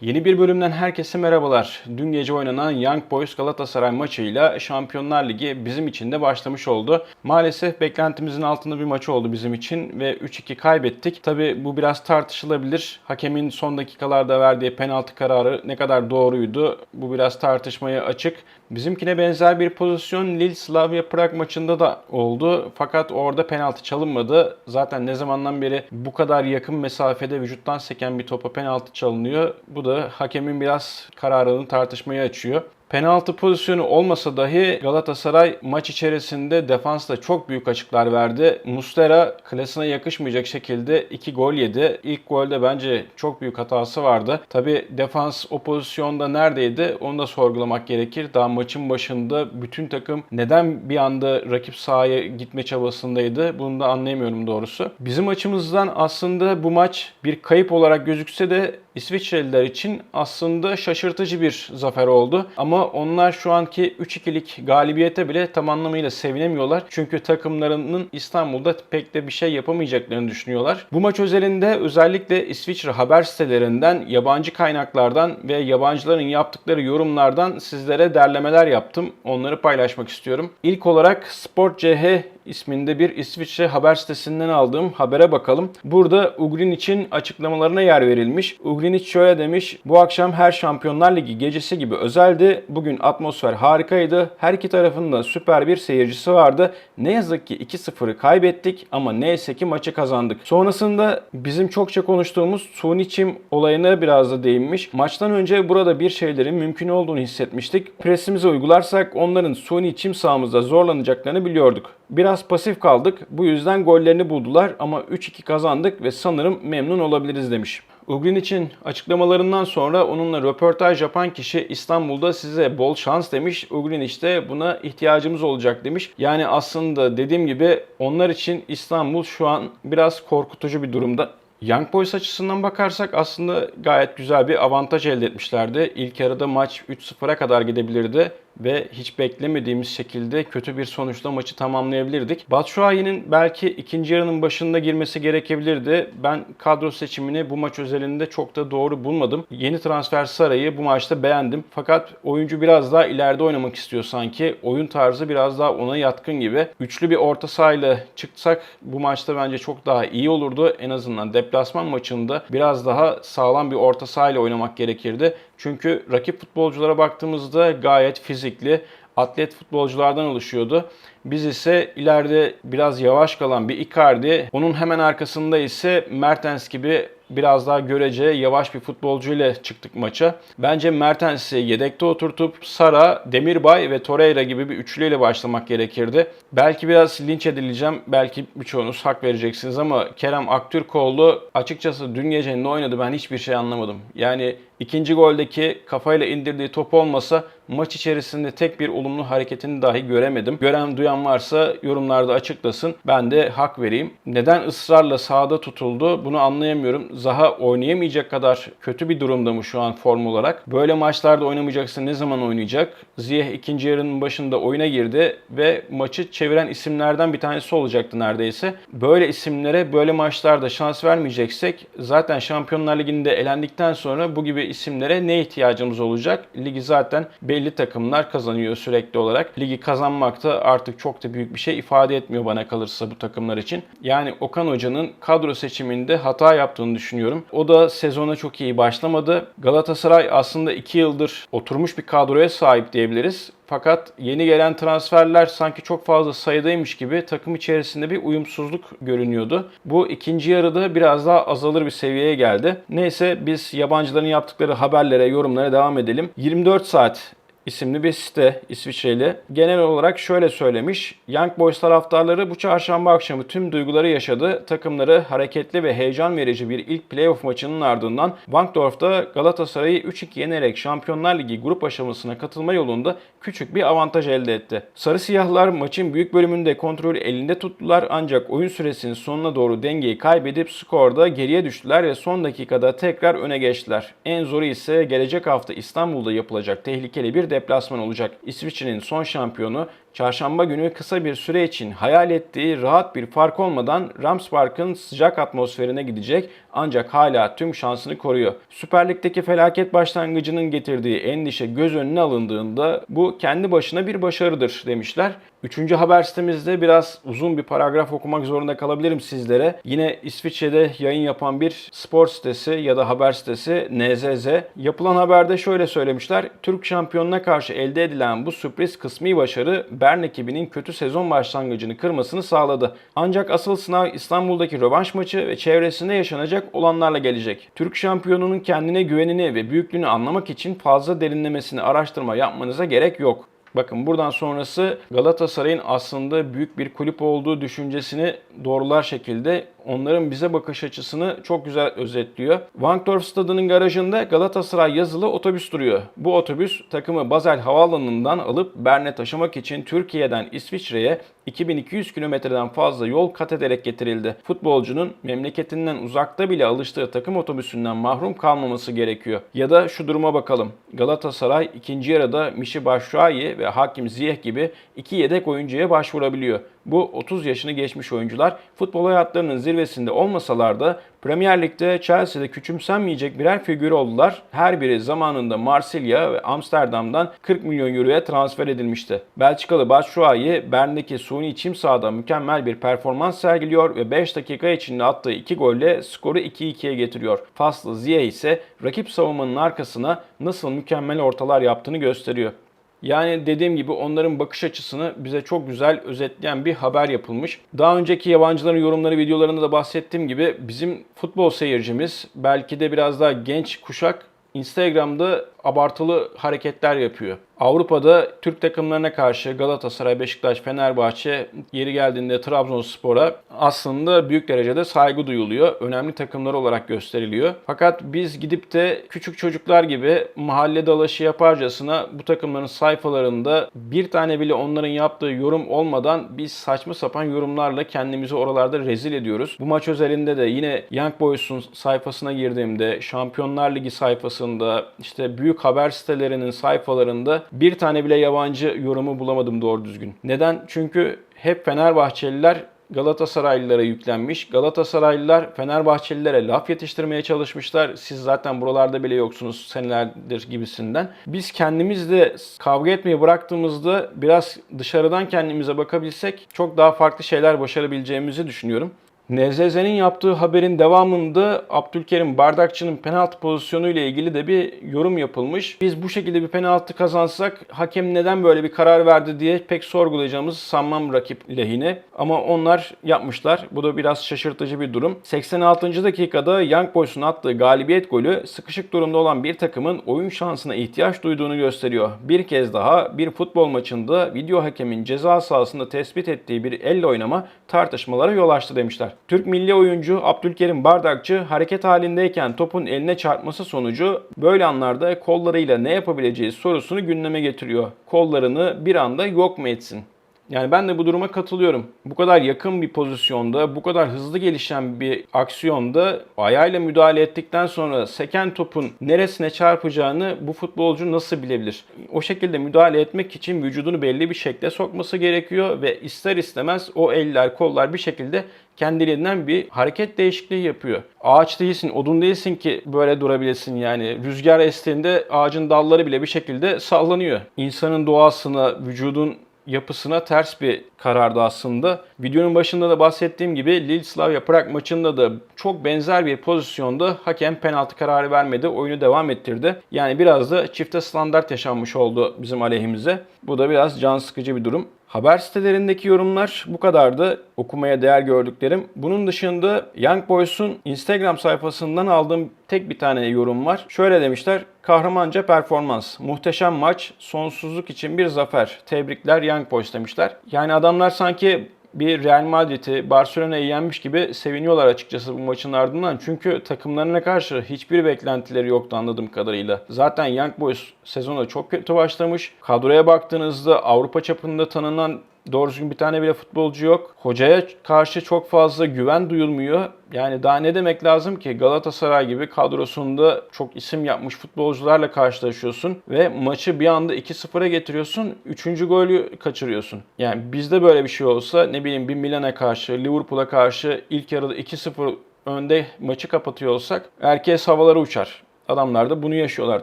Yeni bir bölümden herkese merhabalar. Dün gece oynanan Young Boys Galatasaray maçıyla Şampiyonlar Ligi bizim için de başlamış oldu. Maalesef beklentimizin altında bir maç oldu bizim için ve 3-2 kaybettik. Tabi bu biraz tartışılabilir. Hakemin son dakikalarda verdiği penaltı kararı ne kadar doğruydu? Bu biraz tartışmaya açık. Bizimkine benzer bir pozisyon Lille Slavia Prag maçında da oldu. Fakat orada penaltı çalınmadı. Zaten ne zamandan beri bu kadar yakın mesafede vücuttan seken bir topa penaltı çalınıyor. Bu da hakemin biraz kararını tartışmaya açıyor. Penaltı pozisyonu olmasa dahi Galatasaray maç içerisinde defansta çok büyük açıklar verdi. Mustera klasına yakışmayacak şekilde 2 gol yedi. İlk golde bence çok büyük hatası vardı. Tabi defans o pozisyonda neredeydi onu da sorgulamak gerekir. Daha maçın başında bütün takım neden bir anda rakip sahaya gitme çabasındaydı bunu da anlayamıyorum doğrusu. Bizim açımızdan aslında bu maç bir kayıp olarak gözükse de İsviçreliler için aslında şaşırtıcı bir zafer oldu. Ama onlar şu anki 3-2'lik galibiyete bile tam anlamıyla sevinemiyorlar. Çünkü takımlarının İstanbul'da pek de bir şey yapamayacaklarını düşünüyorlar. Bu maç özelinde özellikle İsviçre haber sitelerinden, yabancı kaynaklardan ve yabancıların yaptıkları yorumlardan sizlere derlemeler yaptım. Onları paylaşmak istiyorum. İlk olarak Sport CH isminde bir İsviçre haber sitesinden aldığım habere bakalım. Burada Ugrin için açıklamalarına yer verilmiş. Ugrinic şöyle demiş. Bu akşam her Şampiyonlar Ligi gecesi gibi özeldi. Bugün atmosfer harikaydı. Her iki tarafın da süper bir seyircisi vardı. Ne yazık ki 2-0'ı kaybettik ama neyse ki maçı kazandık. Sonrasında bizim çokça konuştuğumuz suni çim olayına biraz da değinmiş. Maçtan önce burada bir şeylerin mümkün olduğunu hissetmiştik. Presimize uygularsak onların suni çim sahamızda zorlanacaklarını biliyorduk. Biraz pasif kaldık. Bu yüzden gollerini buldular ama 3-2 kazandık ve sanırım memnun olabiliriz demiş. Ugrin için açıklamalarından sonra onunla röportaj yapan kişi İstanbul'da size bol şans demiş. Ugrin işte buna ihtiyacımız olacak demiş. Yani aslında dediğim gibi onlar için İstanbul şu an biraz korkutucu bir durumda. Young Boys açısından bakarsak aslında gayet güzel bir avantaj elde etmişlerdi. İlk yarıda maç 3-0'a kadar gidebilirdi ve hiç beklemediğimiz şekilde kötü bir sonuçla maçı tamamlayabilirdik. Batshuayi'nin belki ikinci yarının başında girmesi gerekebilirdi. Ben kadro seçimini bu maç özelinde çok da doğru bulmadım. Yeni transfer Saray'ı bu maçta beğendim. Fakat oyuncu biraz daha ileride oynamak istiyor sanki. Oyun tarzı biraz daha ona yatkın gibi. Üçlü bir orta sahayla çıksak bu maçta bence çok daha iyi olurdu. En azından deplasman maçında biraz daha sağlam bir orta sahayla oynamak gerekirdi. Çünkü rakip futbolculara baktığımızda gayet fizikli, atlet futbolculardan oluşuyordu. Biz ise ileride biraz yavaş kalan bir Icardi, onun hemen arkasında ise Mertens gibi biraz daha görece yavaş bir futbolcu ile çıktık maça. Bence Mertens'i yedekte oturtup Sara, Demirbay ve Torreira gibi bir üçlüyle başlamak gerekirdi. Belki biraz linç edileceğim. Belki birçoğunuz hak vereceksiniz ama Kerem Aktürkoğlu açıkçası dün gece ne oynadı ben hiçbir şey anlamadım. Yani ikinci goldeki kafayla indirdiği top olmasa maç içerisinde tek bir olumlu hareketini dahi göremedim. Gören duyan varsa yorumlarda açıklasın. Ben de hak vereyim. Neden ısrarla sahada tutuldu bunu anlayamıyorum. Zaha oynayamayacak kadar kötü bir durumda mı şu an form olarak? Böyle maçlarda oynamayacaksa ne zaman oynayacak? Ziyeh ikinci yarının başında oyuna girdi ve maçı çeviren isimlerden bir tanesi olacaktı neredeyse. Böyle isimlere böyle maçlarda şans vermeyeceksek zaten Şampiyonlar Ligi'nde elendikten sonra bu gibi isimlere ne ihtiyacımız olacak? Ligi zaten belli takımlar kazanıyor sürekli olarak. Ligi kazanmak da artık çok da büyük bir şey ifade etmiyor bana kalırsa bu takımlar için. Yani Okan Hoca'nın kadro seçiminde hata yaptığını düşünüyorum. O da sezona çok iyi başlamadı. Galatasaray aslında 2 yıldır oturmuş bir kadroya sahip diyebiliriz. Fakat yeni gelen transferler sanki çok fazla sayıdaymış gibi takım içerisinde bir uyumsuzluk görünüyordu. Bu ikinci yarıda biraz daha azalır bir seviyeye geldi. Neyse biz yabancıların yaptıkları haberlere, yorumlara devam edelim. 24 saat isimli bir site İsviçreli. Genel olarak şöyle söylemiş. Young Boys taraftarları bu çarşamba akşamı tüm duyguları yaşadı. Takımları hareketli ve heyecan verici bir ilk playoff maçının ardından Wankdorf'ta Galatasaray'ı 3-2 yenerek Şampiyonlar Ligi grup aşamasına katılma yolunda küçük bir avantaj elde etti. Sarı siyahlar maçın büyük bölümünde kontrolü elinde tuttular ancak oyun süresinin sonuna doğru dengeyi kaybedip skorda geriye düştüler ve son dakikada tekrar öne geçtiler. En zoru ise gelecek hafta İstanbul'da yapılacak tehlikeli bir deplasman olacak. İsviçre'nin son şampiyonu Çarşamba günü kısa bir süre için hayal ettiği rahat bir fark olmadan Rams Park'ın sıcak atmosferine gidecek ancak hala tüm şansını koruyor. Süper Lig'deki felaket başlangıcının getirdiği endişe göz önüne alındığında bu kendi başına bir başarıdır demişler. Üçüncü haber sitemizde biraz uzun bir paragraf okumak zorunda kalabilirim sizlere. Yine İsviçre'de yayın yapan bir spor sitesi ya da haber sitesi NZZ. Yapılan haberde şöyle söylemişler. Türk şampiyonuna karşı elde edilen bu sürpriz kısmi başarı Bern ekibinin kötü sezon başlangıcını kırmasını sağladı. Ancak asıl sınav İstanbul'daki rövanş maçı ve çevresinde yaşanacak olanlarla gelecek. Türk şampiyonunun kendine güvenini ve büyüklüğünü anlamak için fazla derinlemesine araştırma yapmanıza gerek yok. Bakın buradan sonrası Galatasaray'ın aslında büyük bir kulüp olduğu düşüncesini doğrular şekilde onların bize bakış açısını çok güzel özetliyor. Wankdorf stadının garajında Galatasaray yazılı otobüs duruyor. Bu otobüs takımı Basel Havaalanı'ndan alıp Bern'e taşımak için Türkiye'den İsviçre'ye 2200 kilometreden fazla yol kat ederek getirildi. Futbolcunun memleketinden uzakta bile alıştığı takım otobüsünden mahrum kalmaması gerekiyor. Ya da şu duruma bakalım. Galatasaray ikinci yarıda Mişi Başşuayi ve Hakim Ziyeh gibi iki yedek oyuncuya başvurabiliyor. Bu 30 yaşını geçmiş oyuncular futbol hayatlarının zirvesinde olmasalar da Premier Lig'de Chelsea'de küçümsenmeyecek birer figür oldular. Her biri zamanında Marsilya ve Amsterdam'dan 40 milyon euroya transfer edilmişti. Belçikalı Batshuayi Bern'deki suni çim sahada mükemmel bir performans sergiliyor ve 5 dakika içinde attığı 2 golle skoru 2-2'ye getiriyor. Faslı Ziyeh ise rakip savunmanın arkasına nasıl mükemmel ortalar yaptığını gösteriyor. Yani dediğim gibi onların bakış açısını bize çok güzel özetleyen bir haber yapılmış. Daha önceki yabancıların yorumları videolarında da bahsettiğim gibi bizim futbol seyircimiz belki de biraz daha genç kuşak Instagram'da abartılı hareketler yapıyor. Avrupa'da Türk takımlarına karşı Galatasaray, Beşiktaş, Fenerbahçe yeri geldiğinde Trabzonspor'a aslında büyük derecede saygı duyuluyor. Önemli takımlar olarak gösteriliyor. Fakat biz gidip de küçük çocuklar gibi mahalle dalaşı yaparcasına bu takımların sayfalarında bir tane bile onların yaptığı yorum olmadan biz saçma sapan yorumlarla kendimizi oralarda rezil ediyoruz. Bu maç özelinde de yine Young Boys'un sayfasına girdiğimde, Şampiyonlar Ligi sayfasında, işte büyük haber sitelerinin sayfalarında bir tane bile yabancı yorumu bulamadım doğru düzgün. Neden? Çünkü hep Fenerbahçeliler Galatasaraylılara yüklenmiş. Galatasaraylılar Fenerbahçelilere laf yetiştirmeye çalışmışlar. Siz zaten buralarda bile yoksunuz senelerdir gibisinden. Biz kendimizle kavga etmeyi bıraktığımızda biraz dışarıdan kendimize bakabilsek çok daha farklı şeyler başarabileceğimizi düşünüyorum. NZZ'nin yaptığı haberin devamında Abdülkerim Bardakçı'nın penaltı pozisyonu ile ilgili de bir yorum yapılmış. Biz bu şekilde bir penaltı kazansak hakem neden böyle bir karar verdi diye pek sorgulayacağımızı sanmam rakip lehine. Ama onlar yapmışlar. Bu da biraz şaşırtıcı bir durum. 86. dakikada Young Boys'un attığı galibiyet golü sıkışık durumda olan bir takımın oyun şansına ihtiyaç duyduğunu gösteriyor. Bir kez daha bir futbol maçında video hakemin ceza sahasında tespit ettiği bir elle oynama tartışmalara yol açtı demişler. Türk milli oyuncu Abdülkerim Bardakçı hareket halindeyken topun eline çarpması sonucu böyle anlarda kollarıyla ne yapabileceği sorusunu gündeme getiriyor. Kollarını bir anda yok mu etsin? Yani ben de bu duruma katılıyorum. Bu kadar yakın bir pozisyonda, bu kadar hızlı gelişen bir aksiyonda ayağıyla müdahale ettikten sonra seken topun neresine çarpacağını bu futbolcu nasıl bilebilir? O şekilde müdahale etmek için vücudunu belli bir şekle sokması gerekiyor ve ister istemez o eller, kollar bir şekilde kendiliğinden bir hareket değişikliği yapıyor. Ağaç değilsin, odun değilsin ki böyle durabilesin yani. Rüzgar estiğinde ağacın dalları bile bir şekilde sallanıyor. İnsanın doğasına, vücudun yapısına ters bir karardı aslında. Videonun başında da bahsettiğim gibi Lille Slavia Prag maçında da çok benzer bir pozisyonda hakem penaltı kararı vermedi. Oyunu devam ettirdi. Yani biraz da çifte standart yaşanmış oldu bizim aleyhimize. Bu da biraz can sıkıcı bir durum. Haber sitelerindeki yorumlar bu kadardı. Okumaya değer gördüklerim. Bunun dışında Young Boys'un Instagram sayfasından aldığım tek bir tane yorum var. Şöyle demişler. Kahramanca performans. Muhteşem maç. Sonsuzluk için bir zafer. Tebrikler Young Boys demişler. Yani adamlar sanki bir Real Madrid'i, Barcelona'yı yenmiş gibi seviniyorlar açıkçası bu maçın ardından. Çünkü takımlarına karşı hiçbir beklentileri yoktu anladığım kadarıyla. Zaten Young Boys sezona çok kötü başlamış. Kadroya baktığınızda Avrupa çapında tanınan Doğru düzgün bir tane bile futbolcu yok. Hocaya karşı çok fazla güven duyulmuyor. Yani daha ne demek lazım ki Galatasaray gibi kadrosunda çok isim yapmış futbolcularla karşılaşıyorsun ve maçı bir anda 2-0'a getiriyorsun. Üçüncü golü kaçırıyorsun. Yani bizde böyle bir şey olsa ne bileyim bir Milan'a karşı, Liverpool'a karşı ilk yarıda 2-0 önde maçı kapatıyor olsak herkes havalara uçar. Adamlar da bunu yaşıyorlar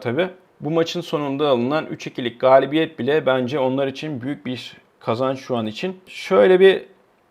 tabi. Bu maçın sonunda alınan 3-2'lik galibiyet bile bence onlar için büyük bir kazanç şu an için. Şöyle bir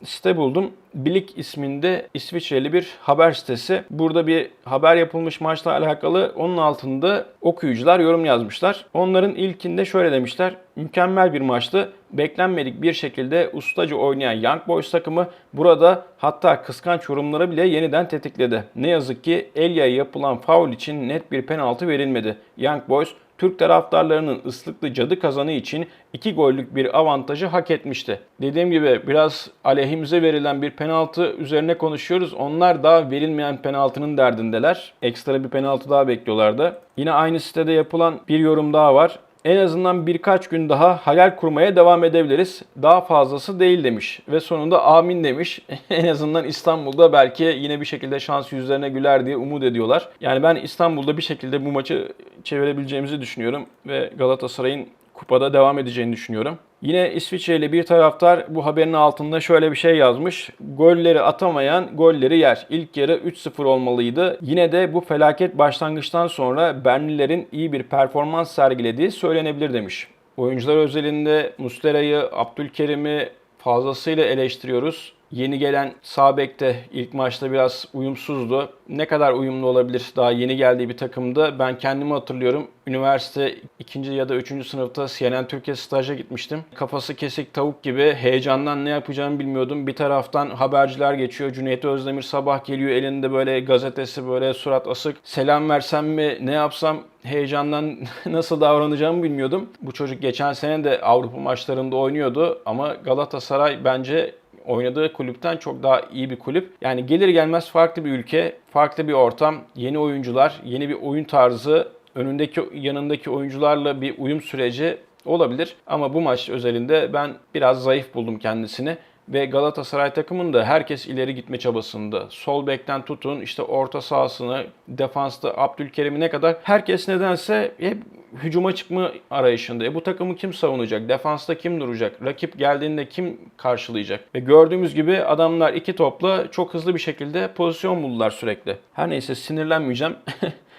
site buldum. Bilik isminde İsviçreli bir haber sitesi. Burada bir haber yapılmış maçla alakalı onun altında okuyucular yorum yazmışlar. Onların ilkinde şöyle demişler. Mükemmel bir maçtı. Beklenmedik bir şekilde ustaca oynayan Young Boys takımı burada hatta kıskanç yorumları bile yeniden tetikledi. Ne yazık ki Elya'ya yapılan faul için net bir penaltı verilmedi. Young Boys Türk taraftarlarının ıslıklı cadı kazanı için 2 gollük bir avantajı hak etmişti. Dediğim gibi biraz aleyhimize verilen bir penaltı üzerine konuşuyoruz. Onlar daha verilmeyen penaltının derdindeler. Ekstra bir penaltı daha bekliyorlardı. Yine aynı sitede yapılan bir yorum daha var. En azından birkaç gün daha hayal kurmaya devam edebiliriz. Daha fazlası değil demiş. Ve sonunda amin demiş. en azından İstanbul'da belki yine bir şekilde şans yüzlerine güler diye umut ediyorlar. Yani ben İstanbul'da bir şekilde bu maçı çevirebileceğimizi düşünüyorum. Ve Galatasaray'ın kupada devam edeceğini düşünüyorum. Yine İsviçreli bir taraftar bu haberin altında şöyle bir şey yazmış. Golleri atamayan golleri yer. İlk yarı 3-0 olmalıydı. Yine de bu felaket başlangıçtan sonra Bernlilerin iyi bir performans sergilediği söylenebilir demiş. Oyuncular özelinde Mustera'yı, Abdülkerim'i fazlasıyla eleştiriyoruz. Yeni gelen Sabek de ilk maçta biraz uyumsuzdu. Ne kadar uyumlu olabilir daha yeni geldiği bir takımda. Ben kendimi hatırlıyorum. Üniversite ikinci ya da üçüncü sınıfta CNN Türkiye staja gitmiştim. Kafası kesik tavuk gibi heyecandan ne yapacağımı bilmiyordum. Bir taraftan haberciler geçiyor. Cüneyt Özdemir sabah geliyor elinde böyle gazetesi böyle surat asık. Selam versem mi ne yapsam heyecandan nasıl davranacağımı bilmiyordum. Bu çocuk geçen sene de Avrupa maçlarında oynuyordu ama Galatasaray bence oynadığı kulüpten çok daha iyi bir kulüp. Yani gelir gelmez farklı bir ülke, farklı bir ortam, yeni oyuncular, yeni bir oyun tarzı, önündeki yanındaki oyuncularla bir uyum süreci olabilir. Ama bu maç özelinde ben biraz zayıf buldum kendisini ve Galatasaray takımında da herkes ileri gitme çabasında. Sol bekten tutun işte orta sahasını, defansta Abdülkerim'ine kadar herkes nedense hep hücuma çıkma arayışında. E bu takımı kim savunacak? Defansta kim duracak? Rakip geldiğinde kim karşılayacak? Ve gördüğümüz gibi adamlar iki topla çok hızlı bir şekilde pozisyon buldular sürekli. Her neyse sinirlenmeyeceğim.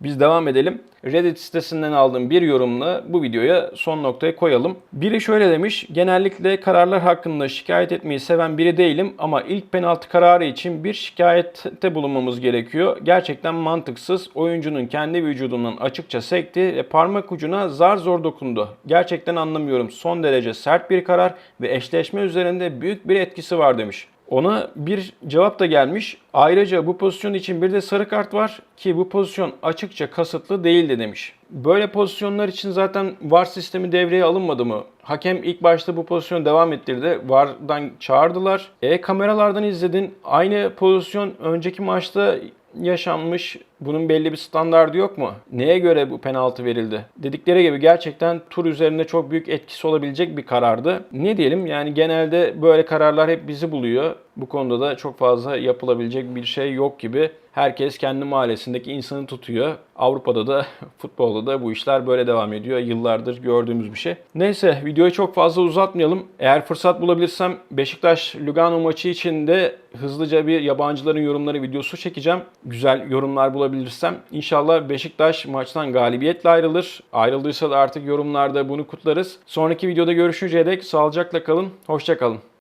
Biz devam edelim. Reddit sitesinden aldığım bir yorumla bu videoya son noktayı koyalım. Biri şöyle demiş. Genellikle kararlar hakkında şikayet etmeyi seven biri değilim ama ilk penaltı kararı için bir şikayette bulunmamız gerekiyor. Gerçekten mantıksız. Oyuncunun kendi vücudundan açıkça sekti ve parmak ucuna zar zor dokundu. Gerçekten anlamıyorum. Son derece sert bir karar ve eşleşme üzerinde büyük bir etkisi var demiş. Ona bir cevap da gelmiş. Ayrıca bu pozisyon için bir de sarı kart var ki bu pozisyon açıkça kasıtlı değildi demiş. Böyle pozisyonlar için zaten VAR sistemi devreye alınmadı mı? Hakem ilk başta bu pozisyonu devam ettirdi. VAR'dan çağırdılar. E kameralardan izledin. Aynı pozisyon önceki maçta yaşanmış. Bunun belli bir standardı yok mu? Neye göre bu penaltı verildi? Dedikleri gibi gerçekten tur üzerinde çok büyük etkisi olabilecek bir karardı. Ne diyelim yani genelde böyle kararlar hep bizi buluyor. Bu konuda da çok fazla yapılabilecek bir şey yok gibi. Herkes kendi mahallesindeki insanı tutuyor. Avrupa'da da futbolda da bu işler böyle devam ediyor. Yıllardır gördüğümüz bir şey. Neyse videoyu çok fazla uzatmayalım. Eğer fırsat bulabilirsem Beşiktaş Lugano maçı için de hızlıca bir yabancıların yorumları videosu çekeceğim. Güzel yorumlar bulabilirsem. İnşallah Beşiktaş maçtan galibiyetle ayrılır. Ayrıldıysa da artık yorumlarda bunu kutlarız. Sonraki videoda görüşünceye dek sağlıcakla kalın. Hoşçakalın.